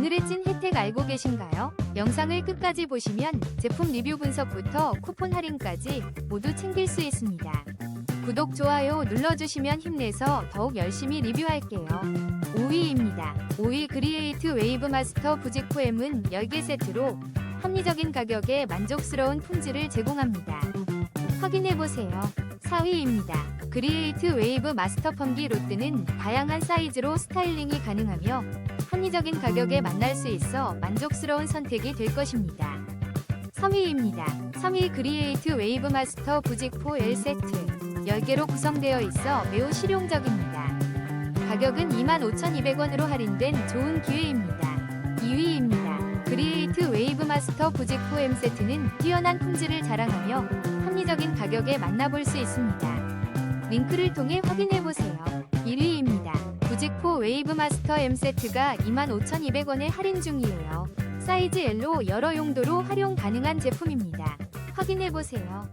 오늘의 찐 혜택 알고 계신가요? 영상을 끝까지 보시면 제품 리뷰 분석부터 쿠폰 할인까지 모두 챙길 수 있습니다. 구독, 좋아요 눌러주시면 힘내서 더욱 열심히 리뷰할게요. 5위입니다. 5위 그리에이트 웨이브 마스터 부직포 M은 10개 세트로 합리적인 가격에 만족스러운 품질을 제공합니다. 확인해보세요. 4위입니다. 그리에이트 웨이브 마스터 펌기 로트는 다양한 사이즈로 스타일링이 가능하며 합리적인 가격에 만날 수 있어 만족스러운 선택이 될 것입니다. 3위입니다. 3위 그리에이트 웨이브 마스터 부직포 L 세트 10개로 구성되어 있어 매우 실용적입니다. 가격은 25,200원으로 할인된 좋은 기회입니다. 2위입니다. 그리에이트 웨이브 마스터 부직포 M 세트는 뛰어난 품질을 자랑하며 합리적인 가격에 만나볼 수 있습니다. 링크를 통해 확인해보세요. 1위입니다. 부직포 웨이브 마스터 M 세트가 25,200원에 할인 중이에요. 사이즈 L로 여러 용도로 활용 가능한 제품입니다. 확인해보세요.